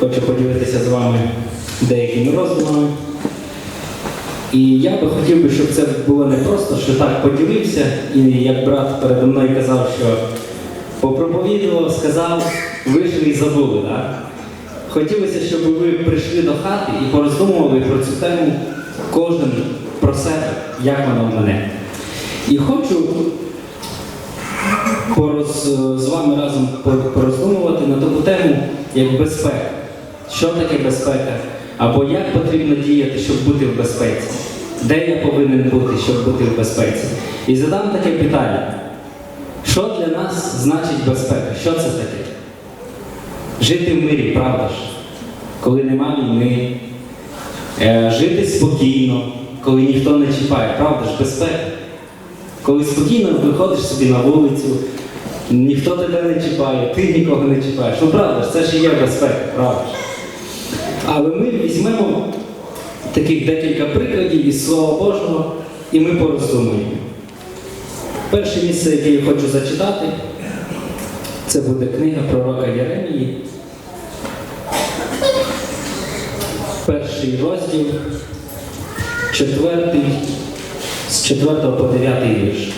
хочу поділитися з вами деякими роздумами. І я би хотів би, щоб це було не просто, що так поділився, і як брат передо мною казав, що попроповідував, сказав, вийшли і забули. Да? Хотілося, щоб ви прийшли до хати і пороздумували про цю тему кожен про себе, як вона в мене. І хочу пороз, з вами разом пор- пороздумувати на таку тему, як безпека. Що таке безпека? Або як потрібно діяти, щоб бути в безпеці? Де я повинен бути, щоб бути в безпеці? І задам таке питання. Що для нас значить безпека? Що це таке? Жити в мирі, правда ж? Коли нема війни, Е, жити спокійно, коли ніхто не чіпає, правда ж, безпека. Коли спокійно виходиш собі на вулицю, ніхто тебе не чіпає, ти нікого не чіпаєш. Ну правда ж, це ж і є безпека, правда ж. Але ми візьмемо таких декілька прикладів із Слова Божого, і ми пороздумуємо. Перше місце, яке я хочу зачитати, це буде книга пророка Єремії. Перший розділ, четвертий, з 4 по 9 вірш.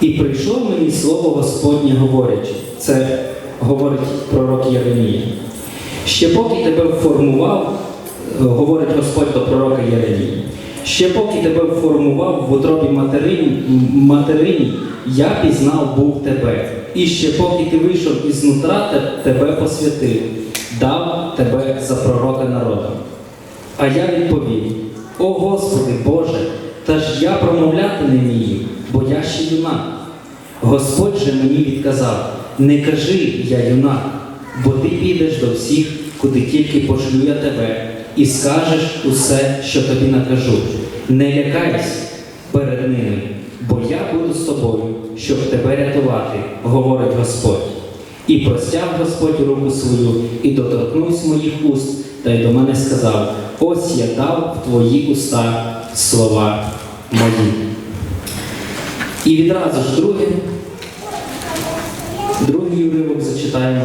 І прийшло мені слово Господнє говорячи. Це говорить пророк Єремія. Ще поки тебе формував, е, говорить Господь до пророка Єремії. Ще поки тебе формував в утробі материні, материні, я пізнав був тебе. І ще поки ти вийшов із нутра, тебе посвятив, дав тебе за пророка народу. А я відповів: О Господи Боже, та ж я промовляти не вмію, бо я ще юнак. Господь же мені відказав: не кажи я юнак, бо ти підеш до всіх, куди тільки пошлю я тебе, і скажеш усе, що тобі накажу. Не лякайся перед ними, бо я буду з тобою, щоб тебе рятувати, говорить Господь. І простяг Господь руку свою, і доторкнувся моїх уст, та й до мене сказав: Ось я дав в твої уста слова мої. І відразу ж друге, другий уривок зачитаємо.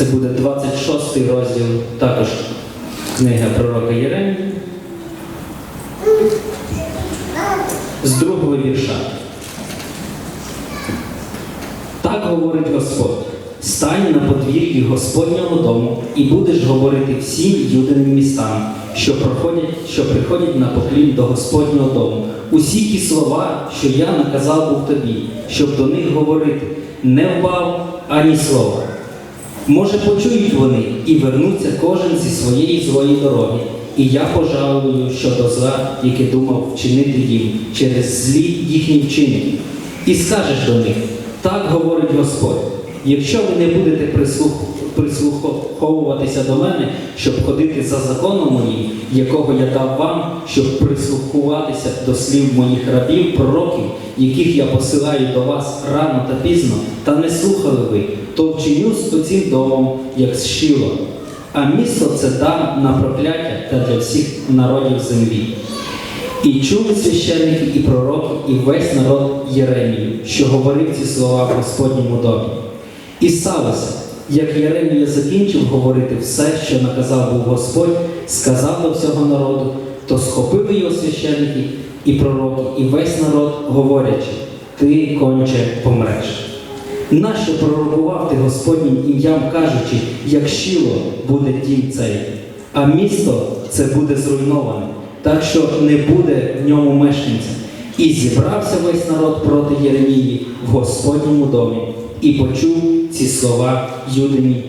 Це буде 26 розділ, також книга пророка Єремії. З другого вірша. Так говорить Господь: стань на подвір'ї Господнього дому і будеш говорити всім юдиним містам, що проходять, що приходять на поклін до Господнього дому. Усі ті слова, що я наказав був тобі, щоб до них говорити, не вбав ані слова. Може, почують вони і вернуться кожен зі своєї злої дороги, і я пожалую щодо зла, яке думав вчинити їм через злі їхні вчинки. І скажеш до них, так говорить Господь, якщо ви не будете прислух, прислуховуватися до мене, щоб ходити за законом моїм, якого я дав вам, щоб прислухуватися до слів моїх рабів, пророків, яких я посилаю до вас рано та пізно, та не слухали ви, то вчиню з оцим домом, як з Шило. А місто це дам на прокляття та для всіх народів землі. І чули священники і пророки, і весь народ Єремію, що говорив ці слова в Господньому домі. І сталося, як Єремія закінчив говорити все, що наказав був Господь, сказав до всього народу, то схопили його священники і пророки, і весь народ, говорячи, ти конче помреш. Нащо пророкував ти Господнім ім'ям, кажучи, як щило буде дім цей, а місто це буде зруйноване, так що не буде в ньому мешканця. І зібрався весь народ проти Єремії в Господньому домі, і почув ці слова юдині,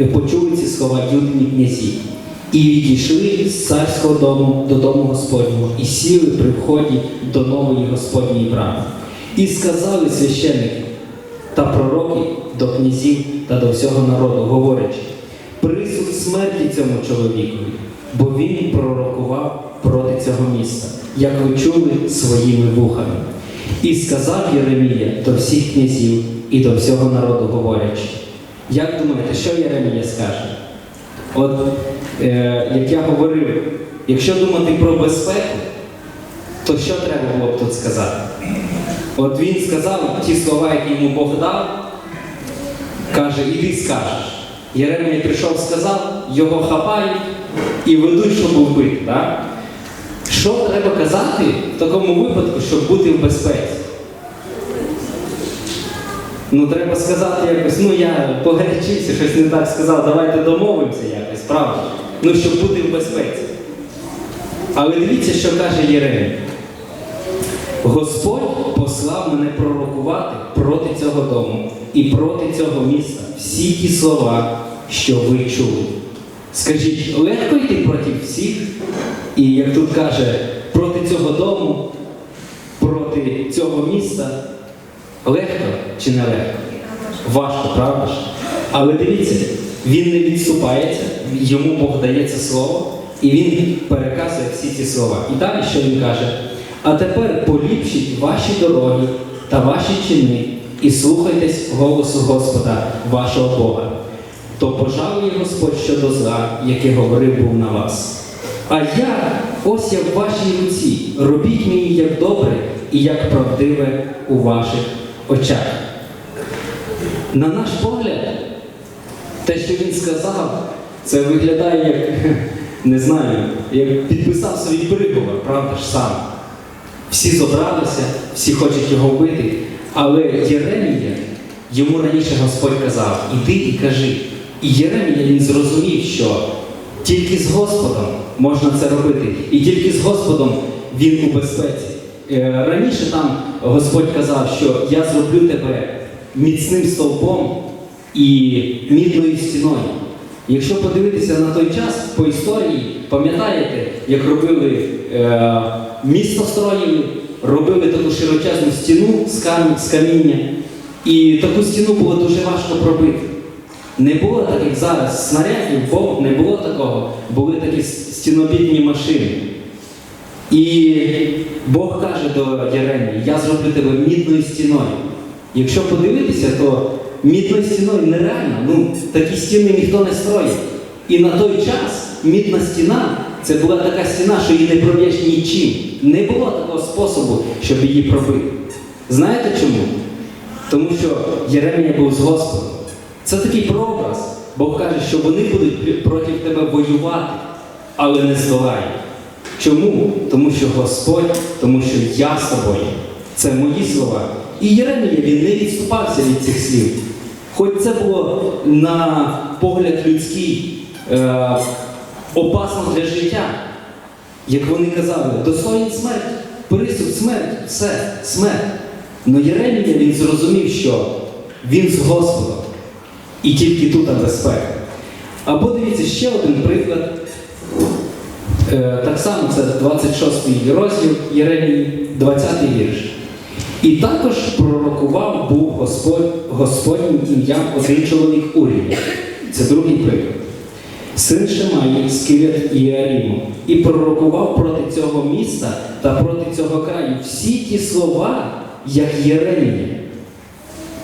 е, почули ці слова юдині князі. І відійшли з царського дому до дому Господнього, і сіли при вході до нової Господньої брами. І сказали священники, та пророки до князів та до всього народу, говорячи, присуд смерті цьому чоловікові, бо він пророкував проти цього міста, як ви чули своїми вухами. І сказав Єремія до всіх князів і до всього народу, говорячи, як думаєте, що Єремія скаже? От е, як я говорив, якщо думати про безпеку, то що треба було б тут сказати? От він сказав ті слова, які йому Бог дав, каже, іди скажеш. Єремія прийшов, сказав, його хапають і ведуть, щоб вбити. Так? Що треба казати в такому випадку, щоб бути в безпеці? Ну, треба сказати якось, ну я погарячився, щось не так сказав, давайте домовимося якось, правда? Ну, щоб бути в безпеці. Але дивіться, що каже Єремія. Господь послав мене пророкувати проти цього дому і проти цього міста всі ті слова, що ви чули. Скажіть, легко йти проти всіх? І як тут каже, проти цього дому, проти цього міста легко чи не легко? Важко, правда ж? Але дивіться, він не відступається, йому Бог дає слово, і він переказує всі ці слова. І далі що він каже? А тепер поліпшіть ваші дороги та ваші чини і слухайтесь голосу Господа, вашого Бога. То пожалує Господь щодо зла, яке говорив був на вас. А я, ось я в вашій руці, робіть мені як добре і як правдиве у ваших очах. На наш погляд, те, що він сказав, це виглядає як, не знаю, як підписав свій приговор, правда ж сам. Всі зобралися, всі хочуть його вбити. Але Єремія, йому раніше Господь казав, іди і кажи. І Єремія він зрозумів, що тільки з Господом можна це робити, і тільки з Господом він у безпеці. Е, Раніше там Господь казав, що я зроблю тебе міцним стовпом і мідною стіною. Якщо подивитися на той час по історії, пам'ятаєте, як робили е, місто строїли, робили таку широчезну стіну з, кам- з каміння, і таку стіну було дуже важко пробити. Не було так, як зараз снарядів, бомб, не було такого, були такі с- стінобітні машини. І Бог каже до Єремії, я зроблю тебе мідною стіною. Якщо подивитися, то мідною стіною нереально. Ну, такі стіни ніхто не строїть. І на той час мідна стіна це була така стіна, що її не проб'єш нічим. Не було такого способу, щоб її пробити. Знаєте чому? Тому що Єремія був з Господом. Це такий прообраз. Бог каже, що вони будуть проти тебе воювати, але не здолають. Чому? Тому що Господь, тому що я з тобою. Це мої слова. І Єремія він не відступався від цих слів. Хоч це було на погляд людський е, опасно для життя. Як вони казали, достоїн смерть, присуд смерть, все, смерть. Но Єремія він зрозумів, що він з Господом. І тільки тут безпека. Або дивіться ще один приклад. Е, Так само це 26 розділ Єремії, 20 вірш. І також пророкував був Господь, Господнім ім'ям один чоловік Урія. Це другий приклад. Син Шимаї з Кирят Іаріму. І пророкував проти цього міста та проти цього краю всі ті слова, як Єремія.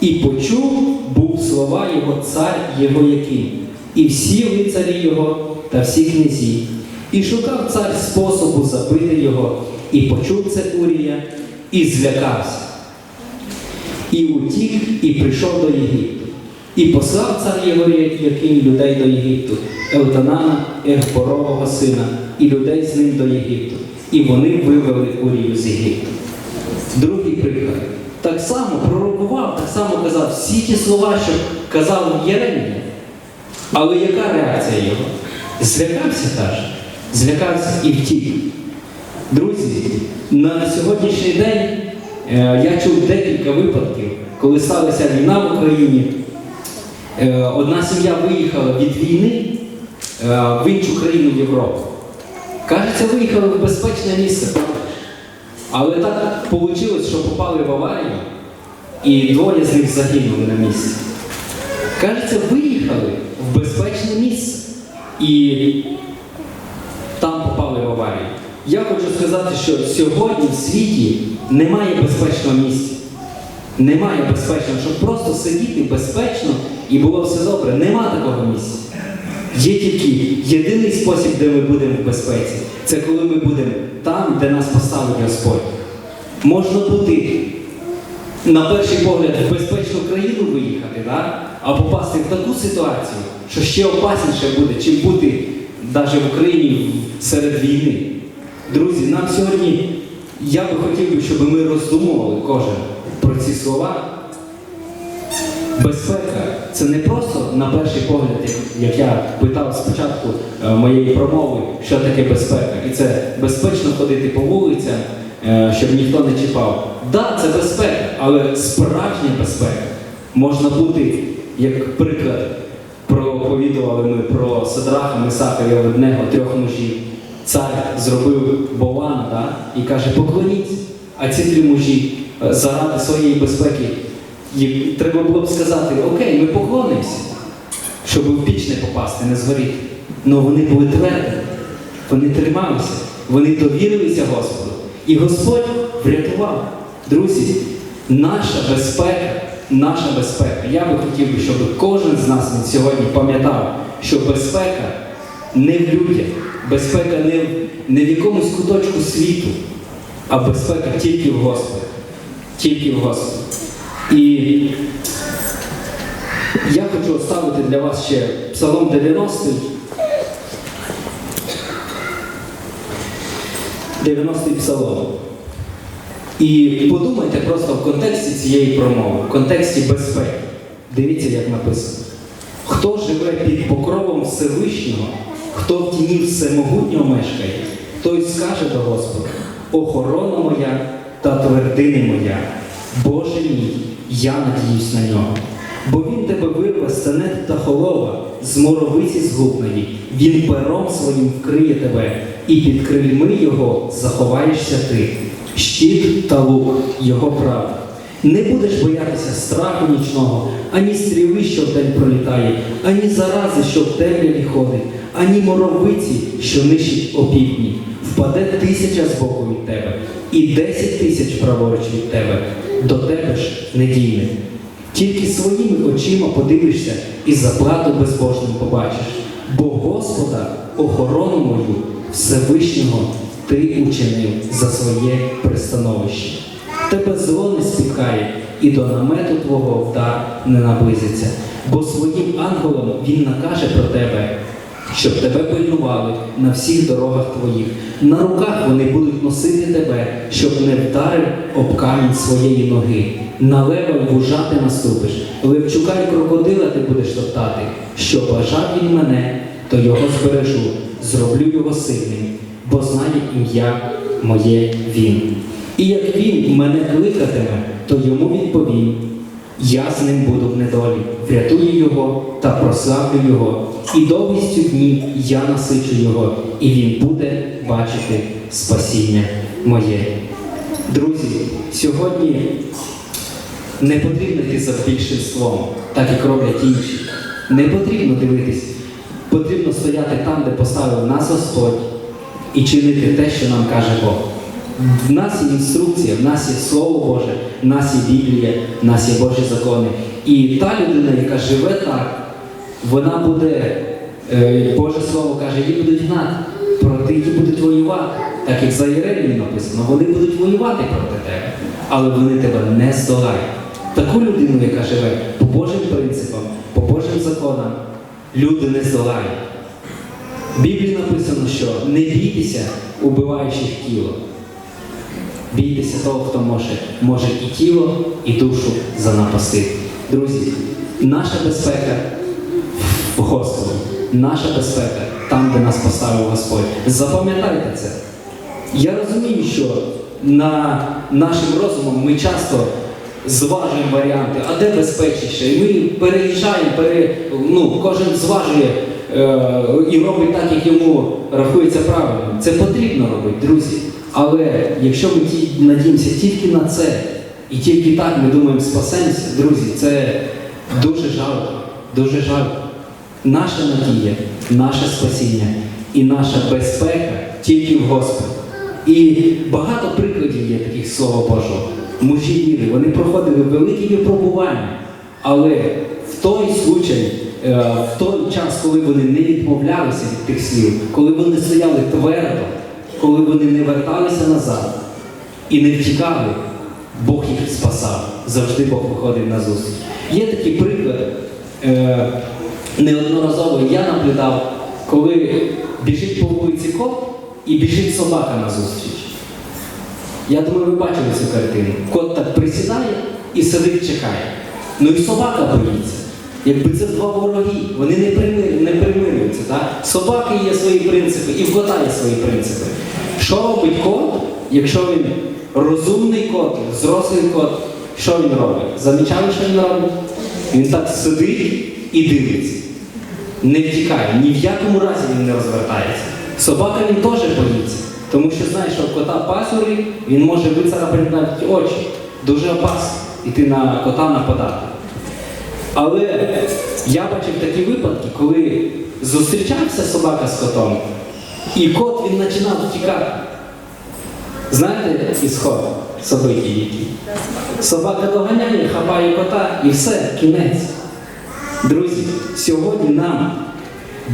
І почув був слова його цар Єгояким, і всі лицарі його та всі князі. І шукав цар способу забити його, і почув це Урія, і злякався. І утік, і прийшов до Єгипту. І послав цар Єгояким людей до Єгипту, Елтанана, Егпорового сина, і людей з ним до Єгипту. І вони вивели Урію з Єгипту. Другий приклад. Так само пророкував, так само казав всі ті слова, що казав Єремія. Але яка реакція його? Злякався каже. Злякався і втік. Друзі, на сьогоднішній день е, я чув декілька випадків, коли сталася війна в Україні. Е, одна сім'я виїхала від війни е, в іншу країну в Європу. Кажеться, виїхали в безпечне місце. Але так вийшло, що попали в аварію, і двоє з них загинули на місці. Кажеться, виїхали в безпечне місце і там попали в аварію. Я хочу сказати, що сьогодні в світі немає безпечного місця. Немає безпечного, щоб просто сидіти безпечно і було все добре. Нема такого місця. Є тільки єдиний спосіб, де ми будемо в безпеці. Це коли ми будемо там, де нас поставить Господь. Можна бути на перший погляд в безпечну країну виїхати, да? а попасти в таку ситуацію, що ще опасніше буде, чим бути навіть в Україні серед війни. Друзі, нам сьогодні я би хотів би, щоб ми роздумували кожен про ці слова. Безпека це не просто на перший погляд, як- я питав спочатку е, моєї промови, що таке безпека. І це безпечно ходити по вулицям, е, щоб ніхто не чіпав. Так, да, це безпека, але справжня безпека можна бути, як приклад, проповідували ми про Садраха, Месака і Оведнего, трьох мужів. Цар зробив Бована да, і каже, поклоніться. А ці три мужі е, заради своєї безпеки їм треба було б сказати, окей, ми поклонимося, щоб в піч не попасти, не згоріти. Але вони були тверді, вони трималися, вони довірилися Господу. І Господь врятував. Друзі, наша безпека, наша безпека. Я би хотів щоб кожен з нас сьогодні пам'ятав, що безпека не в людях, безпека не в, не в якомусь куточку світу, а безпека тільки в Господі. Тільки в Господі. І я хочу оставити для вас ще Псалом 90. 90-й псалом. І подумайте просто в контексті цієї промови, в контексті безпеки. Дивіться, як написано. Хто живе під покровом Всевишнього, хто в тіні всемогутнього мешкає, той скаже до Господа, охорона моя та твердиня моя, Боже мій, я надіюсь на нього. Бо він тебе вирве з сенет та холова, з моровиці згубної, він пером своїм вкриє тебе, і під крильми його заховаєшся ти, щит та лук його правда. Не будеш боятися страху нічного, ані стріли, що вдень пролітає, ані зарази, що в темряві ходить, ані моровиці, що нищить опівдні. Впаде тисяча з боку від тебе, і десять тисяч праворуч від тебе, до тебе ж не дійне. Тільки своїми очима подивишся і заплату безбожним побачиш. Бо Господа, охорону мою, Всевишнього, ти учинив за своє пристановище. Тебе зло не спіткає, і до намету твого вдар не наблизиться, бо своїм ангелом він накаже про тебе, щоб тебе пильнували на всіх дорогах твоїх. На руках вони будуть носити тебе, щоб не вдарив об камінь своєї ноги. На лева вужа ти наступиш, левчука й крокодила ти будеш топтати. Що бажав він мене, то його збережу, зроблю його сильним, бо знає ім'я моє він. І як він мене кликатиме, то йому відповім. Я з ним буду в недолі, врятую його та прославлю його, і довгістю днів я насичу його, і він буде бачити спасіння моє. Друзі, сьогодні не потрібно йти за більшинством, так як роблять інші. Не потрібно дивитись, потрібно стояти там, де поставив нас Господь, і чинити те, що нам каже Бог. В нас є інструкція, в нас є Слово Боже, в нас є Біблія, в нас є Божі закони. І та людина, яка живе так, вона буде, е, Боже Слово каже, її будуть гнати, проти її будуть воювати. Так як за Єремію написано, вони будуть воювати проти тебе, але вони тебе не здолають. Таку людину, яка живе по Божим принципам, по Божим законам, люди не здолають. В Біблії написано, що не бійтеся убиваючих тіло. Бійтеся того, хто може, може і тіло, і душу занапастити. Друзі, наша безпека в Господі, наша безпека там, де нас поставив Господь. Запам'ятайте це. Я розумію, що на нашим розумом ми часто зважуємо варіанти, а де безпечніше. І ми переїжджаємо, пере, ну, кожен зважує і робить так, як йому рахується правильно. Це потрібно робити, друзі. Але якщо ми надіємося тільки на це, і тільки так ми думаємо спасемося, друзі, це дуже жалко, дуже жалко. Наша надія, наше спасіння і наша безпека тільки в Господі. І багато прикладів є таких слова Божого. Мужі віри, вони проходили великі випробування, але в той случай, е, в той час, коли вони не відмовлялися від тих слів, коли вони стояли твердо, коли вони не верталися назад і не втікали, Бог їх спасав. Завжди Бог виходив на зустріч. Є такий приклад. Е, неодноразово я наблюдав, коли біжить по вулиці кот і біжить собака на зустріч. Я думаю, ви бачили цю картину. Кот так присідає і сидить, чекає. Ну і собака боїться. Якби це два вороги, вони не, примир, не примирюються. Так? Собаки є свої принципи, і в кота є свої принципи. Що робить кот, якщо він розумний кот, взрослий кот, що він робить? Замічали, що він робить? Він так сидить і дивиться. Не втікає, ні в якому разі він не розвертається. Собака він теж боїться, тому що знає, що кота пасюри він може вицарапати навіть очі. Дуже опасно йти на кота нападати. Але я бачив такі випадки, коли зустрічався собака з котом, і кот він починав втікати. Знаєте ісход собаки які? Собака доганяє, хапає кота і все, кінець. Друзі, сьогодні нам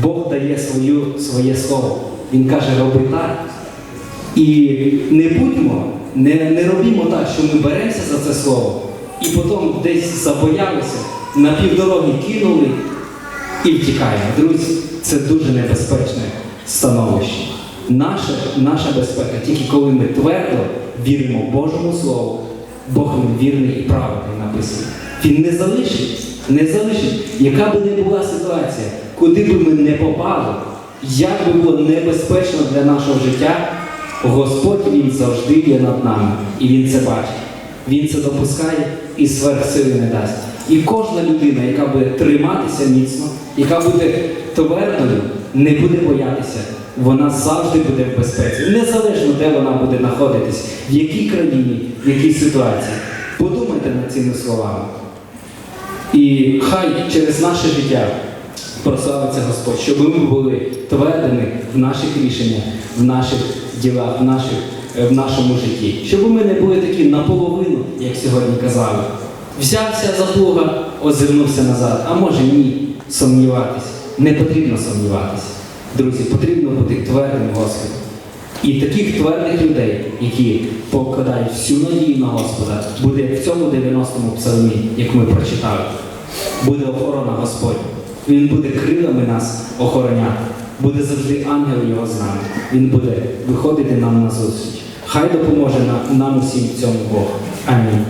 Бог дає свою, своє слово. Він каже, роби так. І не будьмо, не, не робімо так, що ми беремося за це слово і потім десь забоялися, на півдороги кинули і втікаємо. Друзі, це дуже небезпечне становище. Наша, наша безпека тільки коли ми твердо віримо Божому Слову, Бог він вірний і праведний написано. Він не залишить, не залишить, яка би не була ситуація, куди би ми не попали, як би було небезпечно для нашого життя, Господь Він завжди є над нами, і Він це бачить. Він це допускає і сверхсили не дасть. І кожна людина, яка буде триматися міцно, яка буде твердою, не буде боятися, вона завжди буде в безпеці. Незалежно, де вона буде знаходитись, в якій країні, в якій ситуації. Подумайте над цими словами. І хай через наше життя прославиться Господь, щоб ми були твердими в наших рішеннях, в наших ділах, в, наших, в нашому житті. Щоб ми не були такі наполовину, як сьогодні казали. Взявся за плуга, озирнувся назад, а може ні, сумніватися. Не потрібно сумніватися. Друзі, потрібно бути твердим Господом. І таких твердих людей, які покладають всю надію на Господа, буде в цьому 90-му псалмі, як ми прочитали. Буде охорона Господня. Він буде крилами нас охороняти. Буде завжди ангел його з нами. Він буде виходити нам на зустріч. Хай допоможе нам, усім в цьому Бог. Амінь.